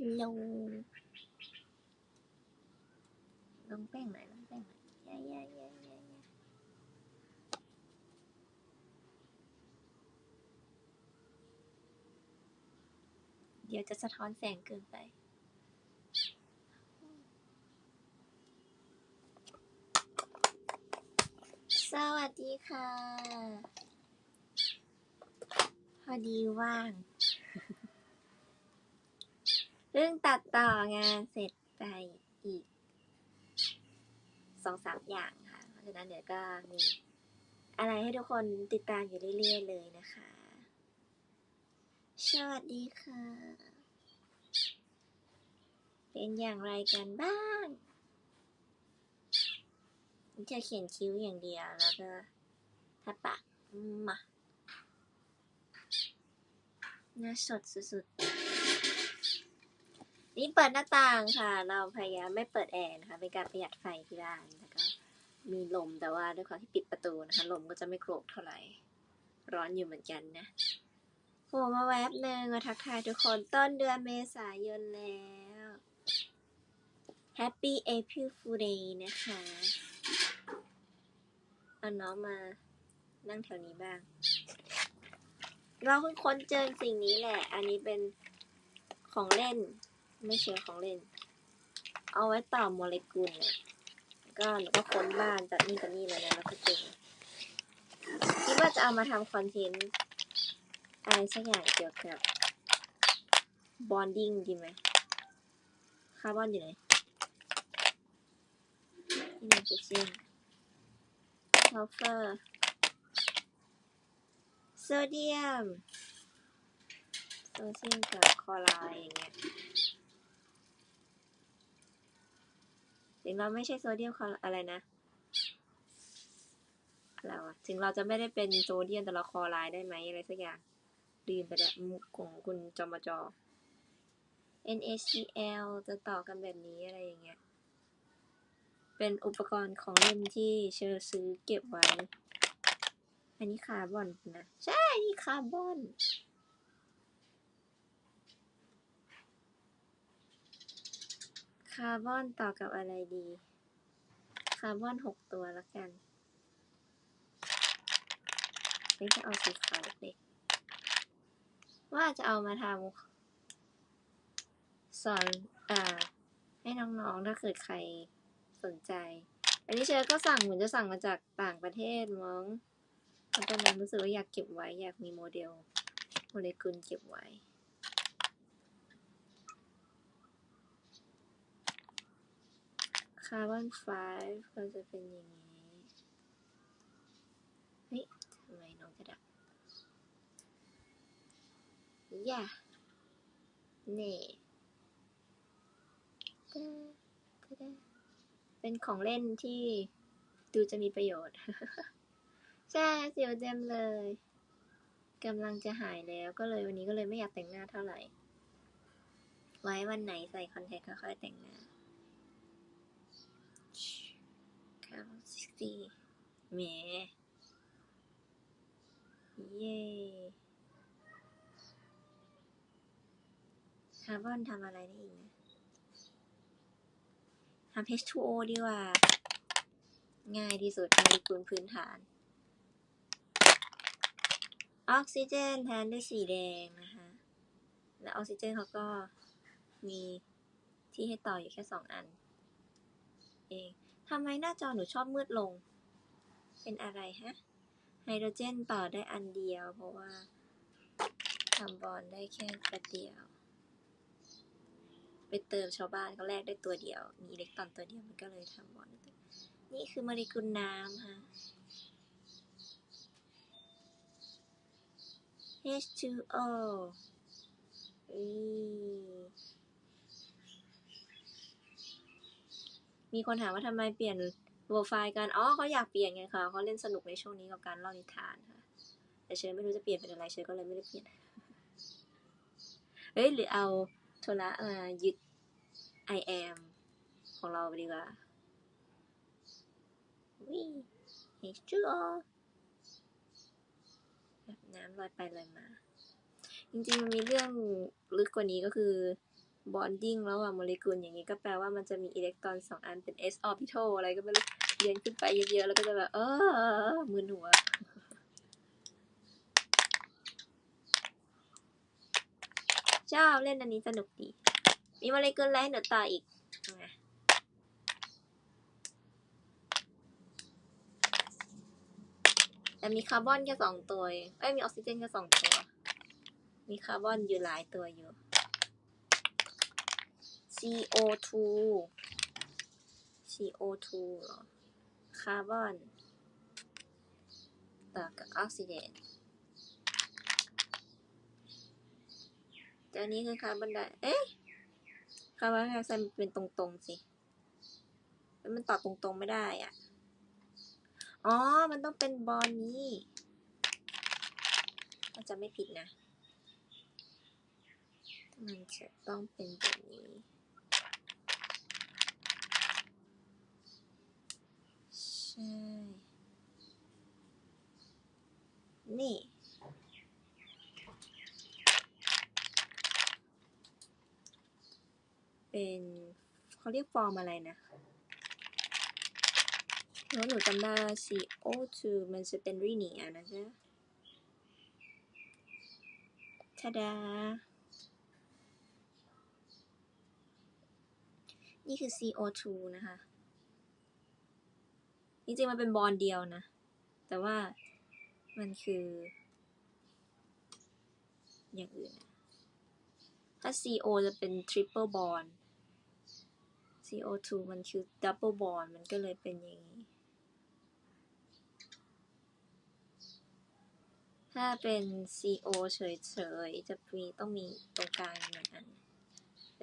ลโหลลงแป้งหน่อยลงแป้งหน่อยยายายายายาเดี๋ยวจะสะท้อนแสงเกินไปสวัสดีค่ะ พอดีว่าง เรื่องตัดต่องานเสร็จไปอีกสองสามอย่างค่ะ เพราะฉะนั้นเดี๋ยวก็มีอะไรให้ทุกคนติดตามอยู่เรื่อยๆเลยนะคะ สวัสดีค่ะ เป็นอย่างไรกันบ้างจะเขียนคิ้วอย่างเดียวแล้วก็ทัดปากมาหน้าสดสุดๆ นี่เปิดหน้าต่างค่ะ เราพยายามไม่เปิดแอร์นะคะเป็นการประหยัดไฟที่บ้านแล้วก็มีลมแต่ว่าด้วยความที่ปิดประตูนะคะลมก็จะไม่โกรกเท่าไหร่ ร้อนอยู่เหมือนกันนะโผล่มาแวบหนึ่งมาทักทายทุกคนต้นเดือนเมษายนแล้ว Happy April Fool Day นะคะเอาน้องมานั่งแถวนี้บ้าง เราเพิ่งค้นเจอสิ่งนี้แหละ อันนี้เป็นของเล่น ไม่ใช่ของเล่น เอาไว้ต่อโมเลกุลเนี่ยก็หนูก็ค้นบ้านจากนี่จากนี่เลยนะแล้วก็เจอคิดว่าจะเอามาทำคอนเทนต์อะไรสักอย่างเกี่ยวกับบอนดิ้งดีไหมคาร์บอนอยู่ไหนนี่มันคือเช่นซัลเฟอร์โซเดียมโซเดียมกับคลอไรด์อย่างเงี้ย ถึงเราไม่ใช่โซเดียมคออะไรนะอะไรวะถึงเราจะไม่ได้เป็นโซเดียมแต่เราคอไรด์ได้ไหมอะไรสักอย่างลืมไปแล้วมุกของคุณจอมจอ NaCl จะต่อกันแบบนี้อะไรอย่างเงี้ย เป็นอุปกรณ์ของเล่นที่เชอซื้อเก็บไว้ อันนี้คาร์บอนนะ ใช่ นี่คาร์บอน คาร์บอนต่อกับอะไรดี คาร์บอนหกตัวแล้วกันนี่จะเอาสีขาวเด็กว่าจะเอามาทำสอนอ่าให้น้องๆถ้าเกิดใครสนใจ อันนี้เชอก็สั่งเหมือนจะสั่งมาจากต่างประเทศมั้งตอนนั้นรู้สึกว่าอยากเก็บไว้อยากมีโมเดลโมเลกุลเก็บไว้ คาร์บอนไฟก็จะเป็นอย่างนี้ เฮ้ยทำไมน้องจะดับย่าเน่เป็นของเล่นที่ดูจะมีประโยชน์ ใช่เสียวเต็มเลยกำลังจะหายแล้วก็เลยวันนี้ก็เลยไม่อยากแต่งหน้าเท่าไหร่ ไว้วันไหนใส่คอนแทคก็ค่อยแต่งหน้าค สิแหม เย้คาร์บอนทำอะไรได้อีกนะทำ H2O ดีกว่า ง่ายที่สุดโมเลกุลพื้นฐาน ออกซิเจนแทนด้วยสีแดงนะคะ และออกซิเจนเขาก็มีที่ให้ต่ออยู่แค่สองอัน เอง ทำไมหน้าจอหนูชอบมืดลง เป็นอะไรฮะ ไฮโดรเจนต่อได้อันเดียว เพราะว่าทำบอลได้แค่ประเดียว ไปเติมชาวบ้านเขาแลกได้ตัวเดียว มีอิเล็กตรอนตัวเดียวมันก็เลยทำบอลนี่คือโมเลกุลน้ำฮะ H2O อื มีคนถามว่าทำไมเปลี่ยนโปรไฟล์กัน อ๋อเขาอยากเปลี่ยนไงคะเขาเล่นสนุกในช่วงนี้กับการเล่านิทานค่ะ แต่เชอไม่รู้จะเปลี่ยนเป็นอะไรเชอก็เลยไม่ได้เปลี่ยน เฮ้ย หรือเอาโทระมายึด I am ของเราไปดีกว่าวิ H2O แบบน้ำลอยไปลอยมา จริงๆมันมีเรื่องลึกกว่านี้ก็คือ bonding ระหว่างโมเลกุลอย่างนี้ก็แปลว่ามันจะมีอิเล็กตรอนสองอันเป็น s orbital อะไรก็ไม่รู้เรียนขึ้นไปเยอะๆ แล้วก็จะแบบ เออมึนหัวชอบเล่นอันนี้สนุกดี มีโมเลกุลอะไรให้หนูต่ออีกแต่มีคาร์บอนแค่สองตัวเองเอ้ยมีออกซิเจนแค่สองตัว มีคาร์บอนอยู่หลายตัวอยู่ CO2 CO2 เหรอ คาร์บอนต่อกับออกซิเจนต่อันนี้คือคาร์บอนไดเอ๊ะคาร์บอนไดออกไซด์มันเป็นตรงๆสิ มันต่อตรงๆไม่ได้อะ อ๋อ มันต้องเป็นบอลนี้ถ้าจะไม่ผิดนะ มันจะต้องเป็นแบบนี้ ใช่นี่ เป็นเขาเรียกฟอร์มอะไรนะแล้วหนูจำได้ CO2 มันจะเป็นรีเนียนะจ๊ะทาดา นี่คือ CO2 นะคะ จริงๆมันเป็นบอลเดียวนะ แต่ว่ามันคือ อย่างอื่น ถ้า CO จะเป็น triple bond CO2 มันคือ double bond มันก็เลยเป็นอย่างนี้ ถ้าเป็น CO เฉยๆ จะมีต้องมีตรงกลางหนึ่งอัน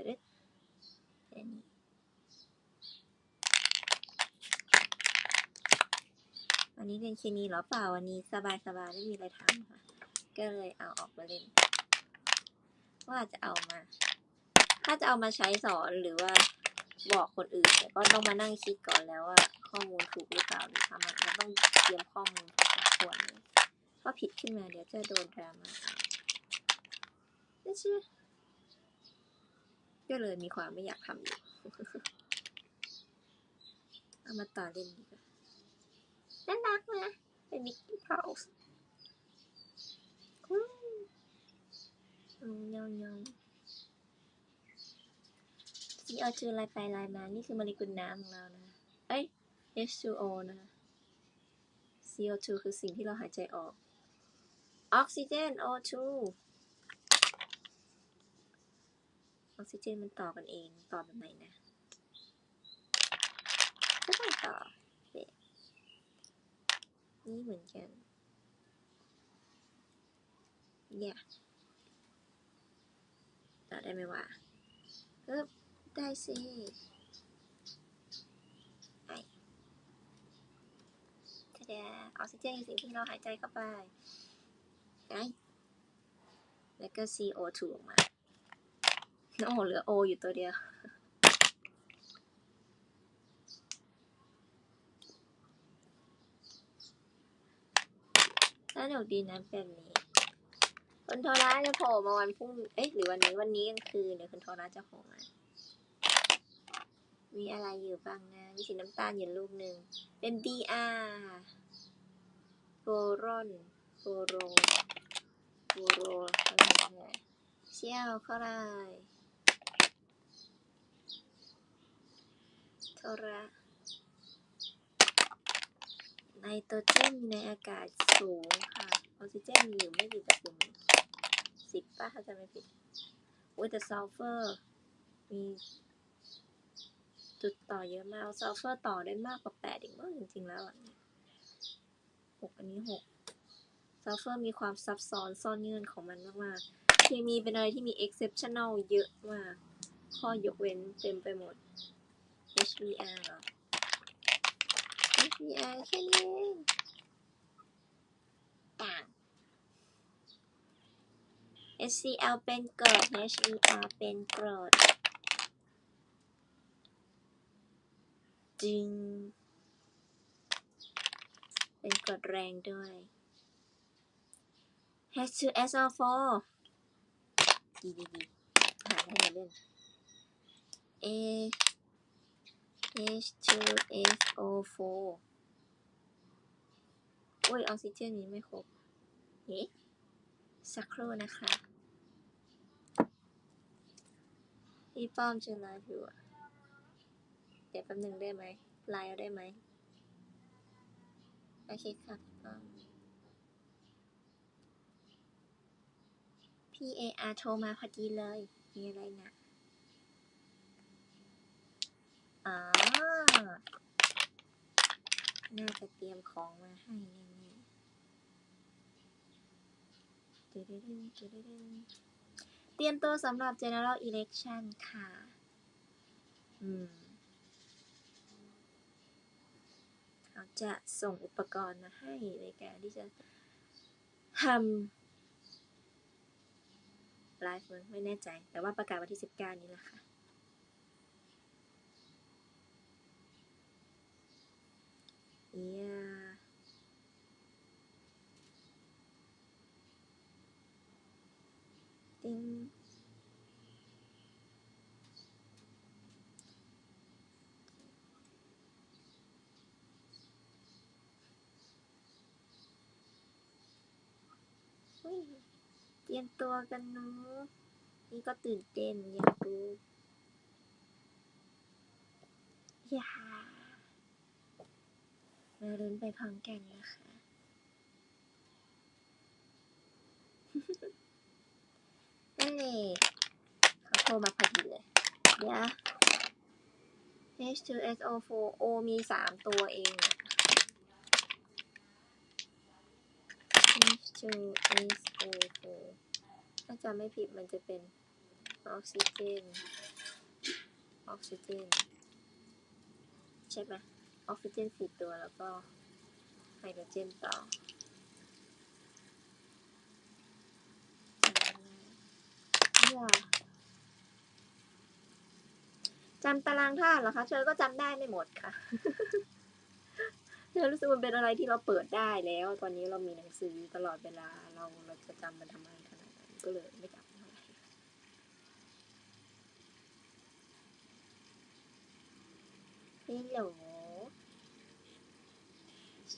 เด็ดอันนี้ วันนี้เรียนเคมีหรอเปล่าวันนี้สบายสบายๆไม่มีอะไรทำค่ะ ก็เลยเอาออกมาเล่น ว่าจะเอามา ถ้าจะเอามาใช้สอนหรือว่าบอกคนอื่นเนี่ยก็ต้องมานั่งคิดก่อนแล้วว่า ข้อมูลถูกหรือเปล่าหรือทำมันเรต้องเตรียมข้อมูลพอสมควรเลยถ้าผิดขึ้นมาเดี๋ยวจะโดนดราม่าไม่ใช่ก็เลยมีความไม่อยากทำอยู่เอามาต่อเล่นดีกว่า น่ารักนะเป็นมิกกี้เ u าส์ยองยองซีโอทูลายไปลายมา นี่คือโมเลกุลน้ำของเรานะ เอ้ย H2O นะคะ CO2 คือสิ่งที่เราหายใจออก ออกซิเจน O2 ออกซิเจนมันต่อกันเอง ต่อแบบไหนนะก็ต้องต่อ นี่เหมือนกันเนี่ยต่อได้ไหมวะเออได้สิไอทะเดาออกซิเจนคือสิ่งที่เราหายใจเข้าไปไอแล้วก็ CO2 ออกมาโอ้เหลือ O อยู่ตัวเดียว สนุกดีนะแบบนี้คุณโทราจะโผล่มาวันพรุ่งเอ๊ะหรือวันนี้วันนี้กลางคืนเดี๋ยวคุณโทราจะโผล่มา มีอะไรอยู่บ้างนะ มีสีน้ำตาลอยู่ลูกหนึ่งเป็น BR โบรอนโบโรโบโรอะไรเนี่ยเชี่ยวเข้าไรโทระ ไนโตรเจนในอากาศสูงค่ะ ออกซิเจนมีอยู่ไม่กี่เปอร์เซ็นสิบป่ะถ้าจะไม่ผิดโอ้แต่ซัลเฟอร์มีจุดต่อเยอะมากซัลเฟอร์ต่อได้มากกว่าแปดอีกมั้งจริงๆแล้วอะหกอันนี้หกซัลเฟอร์มีความซับซ้อนซ่อนเงื่อนของมันมากๆเคมีเป็นอะไรที่มี exceptional เยอะมาก ข้อยกเว้นเต็มไปหมด HBr เหรอ HBr แค่นี้เองต่าง HCl เป็นกรด HER เป็นกรดจึง เป็นกรดแรงด้วย H2SO4 ดีดีดีหาให้เล่น A H2SO4 อุ้ยออกซิเจนนี้ไม่ครบเอ๊ะสักครู่นะคะพี่ป้อมจะไลฟ์อยู่อะเดี๋ยวแป๊บหนึ่งได้ไหมไลฟ์เอาได้ไหมโอเคค่ะพี่ป้อมพี่เออาโทรมาพอดีเลย มีอะไรนะ อ๋อ น่าจะเตรียมของมาให้แน่ๆเตรียมตัวสำหรับ general election ค่ะ อืมเขาจะส่งอุปกรณ์มาให้ในการที่จะทำไลฟ์มั้งไม่แน่ใจ แต่ว่าประกาศวันที่สิบเก้านี้แหละค่ะ เอียติ้งอุ๊ยเตรียมตัวกันเนาะนี่ก็ตื่นเต้นอยากรู้อย่า มาลุ้นไปพร้อมกันนะคะเอ้ยเขาโทรมาพอดีเลย เดี๋ยว H2SO4 O มีสามตัวเองอะ H2SO4 ถ้าจำไม่ผิดมันจะเป็นออกซิเจน ออกซิเจน ใช่ไหม ออกซิเจนสี่ตัวแล้วก็ไฮโดรเจนต่อจำตารางธาตุเหรอคะ เชอก็จำได้ไม่หมดค่ะ เชอรู้สึกมันเป็นอะไรที่เราเปิดได้แล้ว ตอนนี้เรามีหนังสือตลอดเวลา เราเราจะจำมันทำไมขนาดนั้นก็เลยไม่จำเท่าไหร่ฮัลโ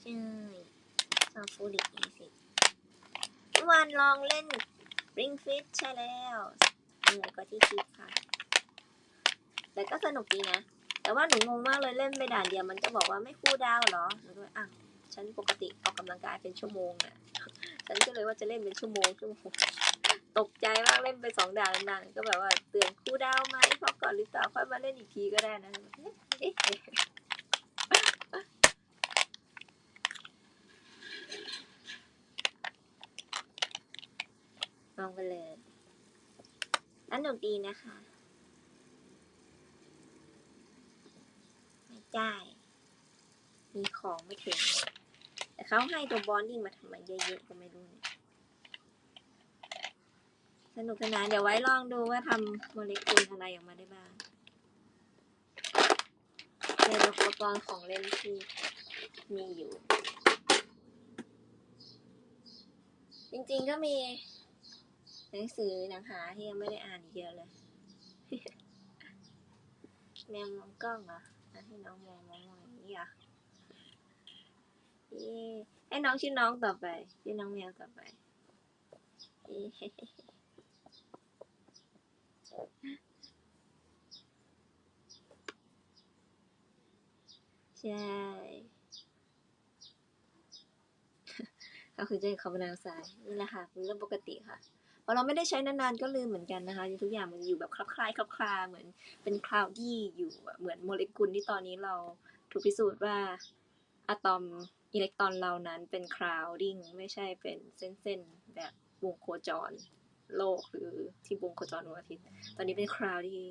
หลใช่ซอฟูริอีสิเมื่อวานลองเล่น Ring Fit ใช่แล้วเหนื่อยกว่าที่คิดค่ะ แต่ก็สนุกดีนะ แต่ว่าหนูงงมากเลยเล่นไปด่านเดียวมันจะบอกว่าไม่คู่ดาวเหรอหนูก็เลยอะฉันปกติออกกำลังกายเป็นชั่วโมงน่ะฉันก็เลยว่าจะเล่นเป็นชั่วโมงชั่วโมงตกใจมากเล่นไปสองด่านนานก็แบบว่าเตือนคู่ดาวไหมพอก่อนหรือเปล่าค่อยมาเล่นอีกทีก็ได้นะเอ๊ะ อ๊ะลองไปเลยสนุกดีนะคะไม่ได้ มีของไม่ถึง แต่เขาให้ตัวบอนดิ้งมาทำไมเยอะๆก็ไม่รู้เนี่ยสนุกสนานเดี๋ยวไว้ลองดูว่าทำโมเลกุลอะไรออกมาได้บ้างเป็นอุปกรณ์ของเล่นที่มีอยู่ จริงๆก็มี หนังสือหนังหาที่ยังไม่ได้อ่านเยอะเลย แมวมองกล้องเหรอให้น้องมองมองมองอย่างนี้เหรอะให้น้องชื่อน้องต่อไปชื่อน้องแมวต่อไปใช่ก็คือจะเขาเป็นนางสายนี่แหละค่ะเป็นเรื่องปกติค่ะ พอเราไม่ได้ใช้นานๆก็ลืมเหมือนกันนะคะทุกอย่างมันอยู่แบบคลับคล้ายคลับคลาเหมือนเป็นคลาวดี้อยู่เหมือนโมเลกุลที่ตอนนี้เราถูกพิสูจน์ว่าอะตอมอิเล็กตรอนเรานั้นเป็นคลาวดิ้งไม่ใช่เป็นเส้นๆแบบวงโคจรโลกหรือที่วงโคจรดวงอาทิตย์ ตอนนี้เป็นคลาวดี้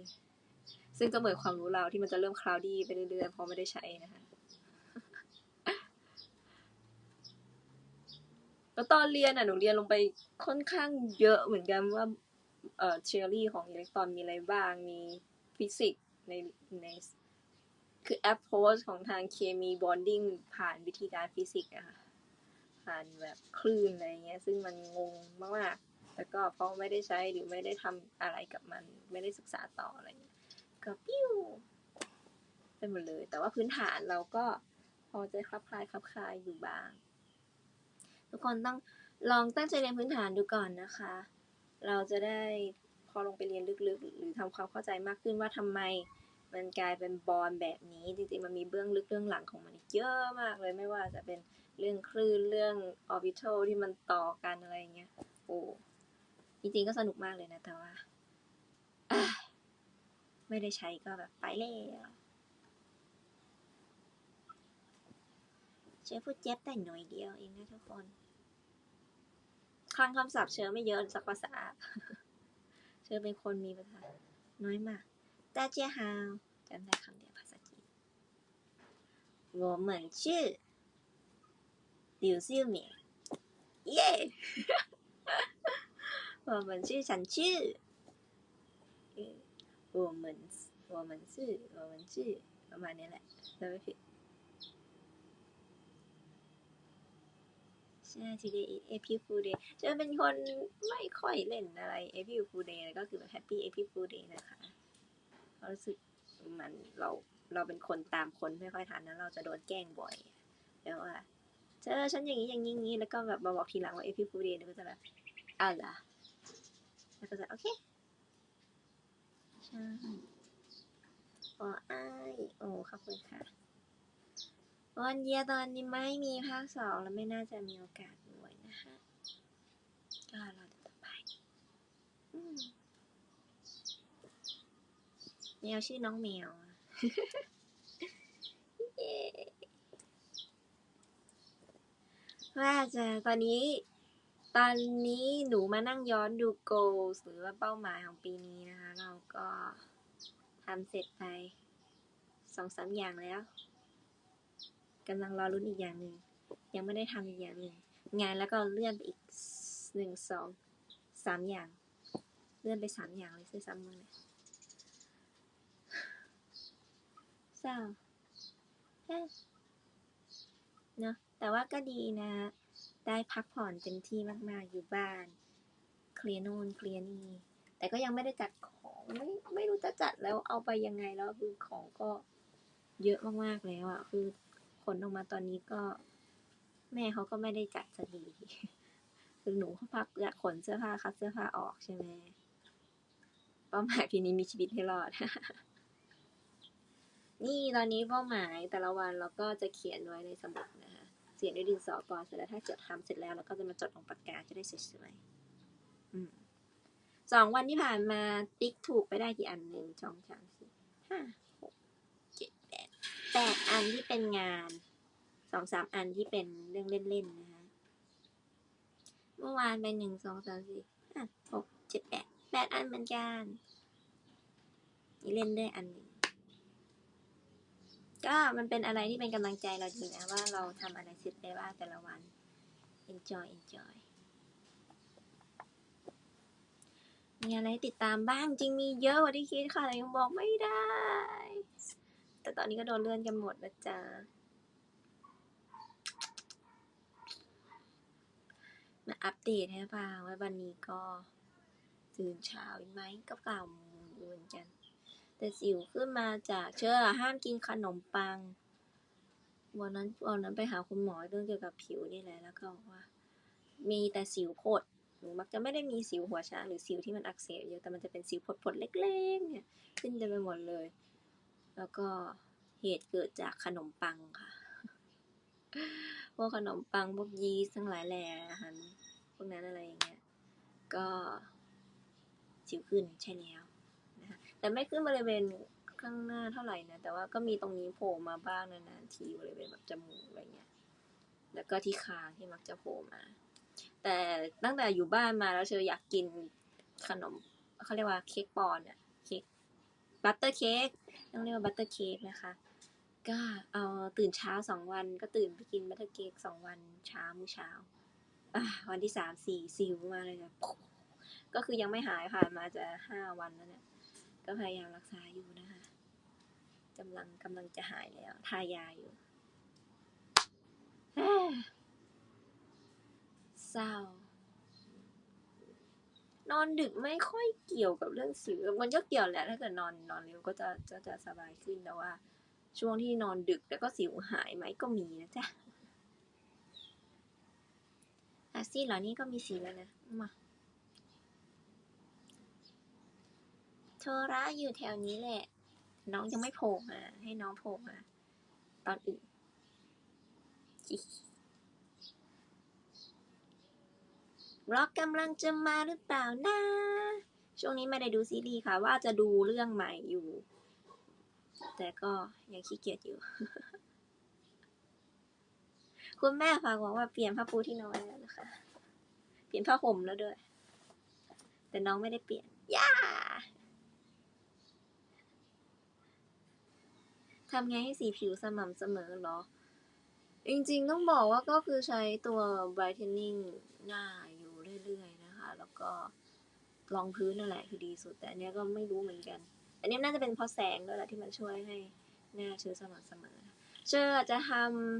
ซึ่งก็เหมือนความรู้เราที่มันจะเริ่มคลาวดี้ไปเรื่อยๆเพราะไม่ได้ใช้นะคะ แล้วตอนเรียนอะหนูเรียนลงไปค่อนข้างเยอะเหมือนกันว่าเอ่อเทอรี่ของอิเล็กตรอนมีอะไรบ้าง มีฟิสิกส์ในในคือแอปโพสของทางเคมีบอนดิ้งผ่านวิธีการฟิสิกส์อะค่ะผ่านแบบคลื่นอะไรเงี้ย ซึ่งมันงงมากๆแล้วก็เพราะไม่ได้ใช้หรือไม่ได้ทำอะไรกับมัน ไม่ได้ศึกษาต่ออะไรเงี้ยก็ปิ้วไปหมดเลย แต่ว่าพื้นฐานเราก็พอจะคลับคลายคลับคลายอยู่บ้าง ทุกคนต้องลองตั้งใจเรียนพื้นฐานดูก่อนนะคะ เราจะได้พอลงไปเรียนลึกๆ หรือทำความเข้าใจมากขึ้นว่าทำไมมันกลายเป็นบอลแบบนี้ จริงๆ มันมีเบื้องลึกเบื้องหลังของมันเยอะมากเลยไม่ว่าจะเป็นเรื่องคลื่นเรื่องออร์บิทัลที่มันต่อกันอะไรเงี้ยโอ้จริงๆก็สนุกมากเลยนะแต่ว่าไม่ได้ใช้ก็แบบไปแล้วเชฟพูดเจ็บแต่หน่อยเดียวเองนะทุกคน คลังคำศัพท์เชอไม่เยอะสักภาษา เชอเป็นคนมีภาษาน้อยมาก大家好จำได้คำเดียวภาษาจีน我们是柳秀敏耶我们是ฉันชื่อเออ我们我们是我们是ประมาณนี้แหละจำไม่ผิด ช่ทีเดียเอพิฟูเดย์จะเป็นคนไม่ค่อยเล่นอะไรเอพิฟูเดย์ก็คือแบบแฮปปี้เอพิฟูเดย์นะคะเรารู้สึกมันเราเราเป็นคนตามคนไม่ค่อยทันนะเราจะโดนแกล้งบ่อยแล้วว่าเจอฉันอย่างนี้อย่างนี้อย่างนี้แล้วก็แบบมาบอกทีหลังว่าเอพิฟูเดย์ก็จะแบบอ้าวเหรอแล้วก็จะโอเคใช่อ๋ออ้ยโอ้ขอบคุณค่ะ วันเยียตอนนี้ไม่มีภาคสองแล้วไม่น่าจะมีโอกาสด้วยนะคะก็รอดูต่อไปอืมแมวชื่อน้องแมวว่าจะตอนนี้ ตอนนี้หนูมานั่งย้อนดู goals หรือว่าเป้าหมายของปีนี้นะคะ เราก็ทำเสร็จไปสองสามอย่างแล้ว กำลังรอรุ้นอีกอย่างหนึ่งยังไม่ได้ทำอีกอย่างหนึ่งงานแล้วก็เลื่อนไปอีกหนึ่งสองสามอย่าง เลื่อนไปสามอย่างเลยซื้อซ้ำมาเลยเศร้าเนอะแต่ว่าก็ดีนะ ได้พักผ่อนเต็มที่มากๆอยู่บ้าน เคลียร์โน่นเคลียร์นี่แต่ก็ยังไม่ได้จัดของไม่ไม่รู้จะจัดแล้วเอาไปยังไงแล้วคือของก็เยอะมากๆแล้วอะคือ ขนออกมาตอนนี้ก็ แม่เขาก็ไม่ได้จัดสักทีคือหนูเขาพักอยากขนเสื้อผ้าคัดเสื้อผ้าออกใช่ไหมเป้าหมายปีนี้มีชีวิตให้รอด นี่ตอนนี้เป้าหมายแต่ละวันเราก็จะเขียนไว้ในสมุดนะคะเขียนด้วยดินสอก่อนเสร็จแล้วถ้าจดทำเสร็จแล้วเราก็จะมาจดลงปากกาจะได้สวยๆอืมสองวันที่ผ่านมาติ๊กถูกไปได้กี่อันหนึ่งสองสามสี่ห้า แปดอันที่เป็นงานสองสามอันที่เป็นเรื่องเล่นๆนะคะเมื่อวานไปหนึ่งสองสามสี่ห้าหกเจ็ดแปดแปดอันเหมือนกันนี่เล่นได้อันหนึ่งก็มันเป็นอะไรที่เป็นกำลังใจเราดีนะว่าเราทำอะไรเสร็จไปบ้างแต่ละวัน enjoy enjoy มีอะไรติดตามบ้างจริงมีเยอะกว่าที่คิดค่ะแต่ยังบอกไม่ได้ แต่ตอนนี้ก็โดนเลื่อนกันหมดนะจ๊ะมาอัปเดตให้ฟังว่าวันนี้ก็ตื่นเช้าอีกไหมก็เก่าโมงอยู่เหมือนกัน แต่สิวขึ้นมาจากเชื่อห้ามกินขนมปัง วันนั้นวันนั้นไปหาคุณหมอเรื่องเกี่ยวกับผิวนี่แหละแล้วก็บอกว่า มีแต่สิวผดหนูมักจะไม่ได้มีสิวหัวช้างหรือสิวที่มันอักเสบเยอะแต่มันจะเป็นสิวผดๆเล็กๆเนี่ยขึ้นเต็มไปหมดเลย แล้วก็เหตุเกิดจากขนมปังค่ะ พวกขนมปังพวกยีสต์ทั้งหลายแหล่อาหารพวกนั้นอะไรอย่างเงี้ย ก็สิวขึ้นใช่แล้วแต่ไม่ขึ้นบริเวณข้างหน้าเท่าไหร่นะ แต่ว่าก็มีตรงนี้โผล่มาบ้างนานๆทีบริเวณแบบจมูกอะไรเงี้ย แล้วก็ที่คางที่มักจะโผล่มา แต่ตั้งแต่อยู่บ้านมาแล้วเชออยากกินขนมเขาเรียกว่าเค้กปอนอะเค้กบัตเตอร์เค้ก ต้องเรียกว่าบัตเตอร์เค้กนะคะ ก็เอาตื่นเช้าสองวันก็ตื่นไปกินบัตเตอร์เค้กสองวันเช้ามื้อเช้าวันที่สามสี่สิวมาเลยก็คือยังไม่หายผ่านมาจะห้าวันแล้วเนี่ย ก็พยายามรักษาอยู่นะคะกำลังกำลังจะหายแล้ว ทายาอยู่เศร้า นอนดึกไม่ค่อยเกี่ยวกับเรื่องสิวมันก็เกี่ยวแหละถ้าเกิดนอนนอนเร็วก็จะจะจะสบายขึ้นแต่ว่า ช่วงที่นอนดึกแล้วก็สิวหายไหมก็มีนะจ๊ะอาซี่เหรอนี่ก็มีสีแล้วนะมาโทระอยู่แถวนี้แหละ น้องยังไม่โผล่มาให้น้องโผล่มาตอนอื่น ร็อกกำลังจะมาหรือเปล่านะ ช่วงนี้ไม่ได้ดูซีรีส์ค่ะ ว่าจะดูเรื่องใหม่อยู่ แต่ก็ยังขี้เกียจอยู่ คุณแม่ฝากบอกว่าเปลี่ยนผ้าปูที่นอนแล้วนะคะ เปลี่ยนผ้าห่มแล้วด้วย แต่น้องไม่ได้เปลี่ยน ย่าทำไงให้สีผิวสม่ำเสมอเหรอ จริงๆต้องบอกว่าก็คือใช้ตัว brightening หน้า เรื่อยๆนะคะ แล้วก็รองพื้นนั่นแหละคือดีสุด แต่อันนี้ก็ไม่รู้เหมือนกัน อันนี้น่าจะเป็นเพราะแสงด้วยแหละที่มันช่วยให้หน้าเชื้อสม่ำเสมอ เชื่อจะท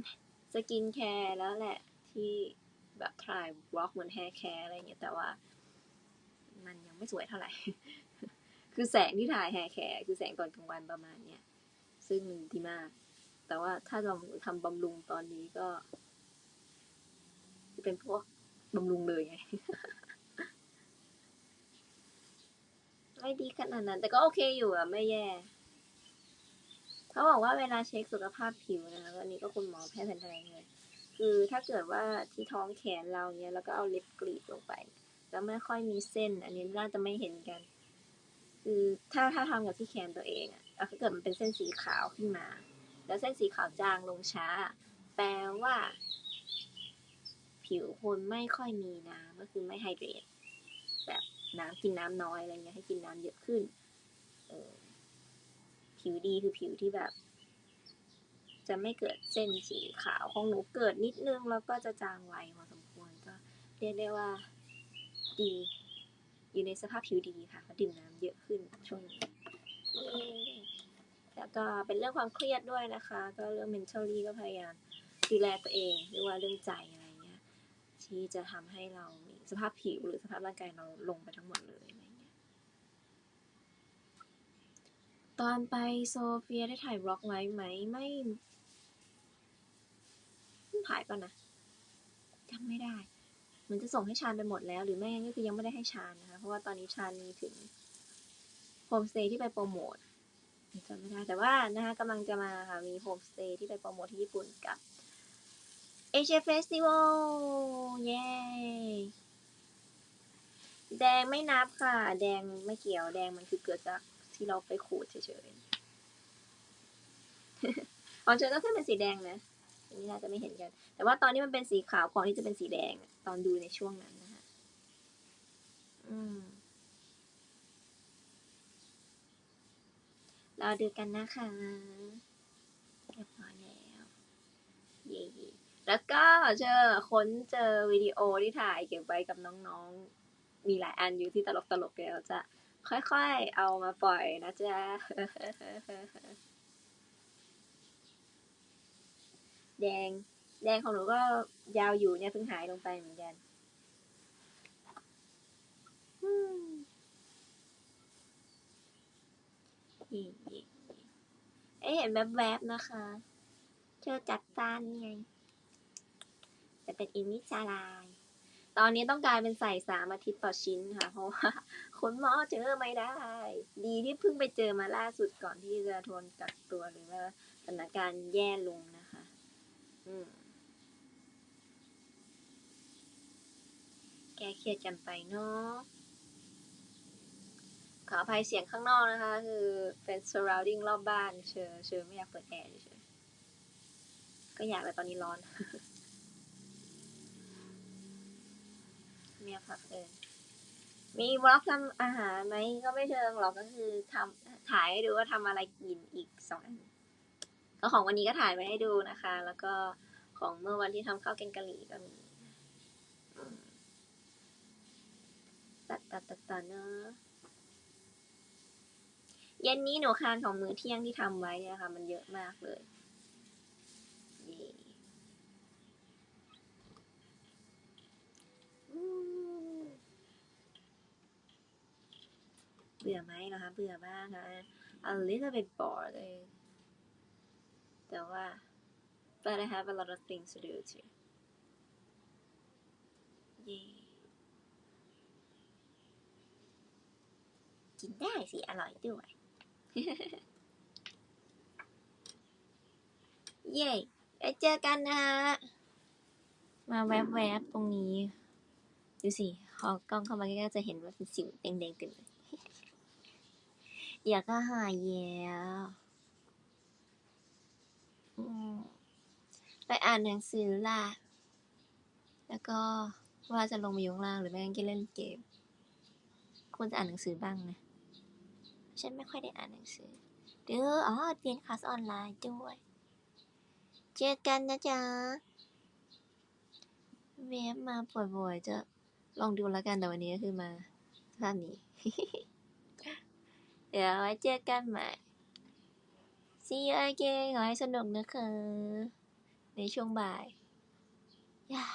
ำสกินแคร์แล้วแหละที่แบบถ่ายบล็อกเหมือนแฮร์แคร์อะไรเงี้ยแต่ว่า มันยังไม่สวยเท่าไหร่ คือแสงที่ถ่ายแฮร์แคร์คือแสงตอนกลางวันประมาณเนี้ยซึ่งมันดีมาก แต่ว่าถ้าเราทำบำรุงตอนนี้ก็จะเป็นพวก บำรุงเลยไงไม่ดีขนาดนั้น แต่ก็โอเคอยู่อะไม่แย่ เขาบอกว่าเวลาเช็คสุขภาพผิวนะคะอันนี้ก็คุณหมอแพทย์แผนไทยเลยคือถ้าเกิดว่าที่ท้องแขนเราเนี้ยแล้วก็เอาเล็บกรีดลงไป แล้วไม่ค่อยมีเส้น อันนี้น่าจะไม่เห็นกัน คือถ้าถ้าทำกับที่แขนตัวเองอะถ้าเกิดมันเป็นเส้นสีขาวขึ้นมา แล้วเส้นสีขาวจางลงช้า แปลว่า ผิวคนไม่ค่อยมีน้ำก็คือไม่ไฮเดรตแบบน้ำกินน้ำน้อยอะไรเงี้ยให้กินน้ำเยอะขึ้นเออผิวดีคือผิวที่แบบ จะไม่เกิดเส้นสีขาวของหนูเกิดนิดนึงแล้วก็จะจางไวพอสมควรก็เรียกได้ว่าดีอยู่ในสภาพผิวดีค่ะก็ดื่มน้ำเยอะขึ้นช่วงนี้แล้วก็เป็นเรื่องความเครียดด้วยนะคะ ก็เรื่อง mentally ก็พยายามดูแลตัวเองหรือว่าเรื่องใจอะไร ที่จะทำให้เรามีสภาพผิวหรือสภาพร่างกายเราลงไปทั้งหมดเลยอะไรเงี้ยตอนไปโซเฟียได้ถ่ายบล็อกไว้ไหมไม่ถ่ายก่อนนะจำไม่ได้เหมันจะส่งให้ชานไปหมดแล้ว หรือไม่งั้นก็คือยังไม่ได้ให้ชานนะคะเพราะว่าตอนนี้ชานมีถึงโฮมสเตย์ที่ไปโปรโมทจำไม่ได้แต่ว่านะคะกำลังจะมาค่ะมีโฮมสเตย์ที่ไปโปรโมทที่ญี่ปุ่นกับ เอเชียเฟสติวัลเย้แดงไม่นับค่ะ แดงไม่เกี่ยว แดงมันคือเกิดจากที่เราไปขูดเฉยๆของเชอก็ขึ้นเป็นสีแดงนะอันนี้น่าจะไม่เห็นกัน แต่ว่าตอนนี้มันเป็นสีขาวก่อนที่จะเป็นสีแดง ตอนดูในช่วงนั้นนะคะอืมรอดูกันนะคะเรียบร้อยแล้ว เย่ แล้วก็เจอค้นเจอวิดีโอที่ถ่ายเก็บไว้กับน้องๆ มีหลายอันอยู่ที่ตลกตลกเดี๋ยวจะค่อยๆ เอามาปล่อยนะจ๊ะ แดง แดงของหนูก็ยาวอยู่เนี่ยเพิ่งหายลงไปเหมือนกันเอ๊ะเห็นแวบๆนะคะเธอจัดจานไง แต่เป็นอินนิจาราย ตอนนี้ต้องกลายเป็นใส่สามอาทิตย์ต่อชิ้นค่ะ เพราะว่าคุณหมอเจอไม่ได้ ดีที่เพิ่งไปเจอมาล่าสุดก่อนที่จะทนกักตัวหรือว่าสถานการณ์แย่ลงนะคะ อืมแกเครียดกันไปเนาะขออภัยเสียงข้างนอกนะคะ คือเป็น surrounding รอบบ้าน เชอเชอไม่อยากเปิดแอร์เฉยก็อยากแต่ตอนนี้ร้อน เมียพักเองมีวอล์กทำอาหารไหมก็ไม่เชิงหรอกก็คือทำถ่ายให้ดูว่าทำอะไรกินอีกสองอันก็ของวันนี้ก็ถ่ายไว้ให้ดูนะคะ แล้วก็ของเมื่อวันที่ทำข้าวแกงกะหรี่ก็มีตัดตัดตัดตัดเนอะเย็นนี้หนูคานของมื้อเที่ยงที่ทำไว้เนี่ยค่ะมันเยอะมากเลยนี่อืม เบื่อไหมเหรอคะ เบื่อบ้างค่ะ a little bit bored เลยแต่ว่า but I have a lot of things to do too เย่กินได้สิ อร่อยด้วย เย่ไปเจอกันนะฮะมาแวบๆตรงนี้ ดูสิพอกล้องเข้ามาใกล้ๆจะเห็นว่าเป็นสิวแดงๆเต็มเลย อยากก็หายแย้วอืมไปอ่านหนังสือล่ะ แล้วก็ว่าจะลงมาอยู่ข้างล่างหรือไม่งั้นก็เล่นเกม ควรจะอ่านหนังสือบ้างนะ ฉันไม่ค่อยได้อ่านหนังสือ เดี๋ยวอ๋อเรียนคลาสออนไลน์ด้วย เจอกันนะจ๊ะ เวฟมาบ่อยๆจะลองดูแล้วกันแต่วันนี้ก็คือมาท่านนี้ เดี๋ยวไว้เจอกันใหม่ See you again ขอให้สนุกนะคะในช่วงบ่ายย่า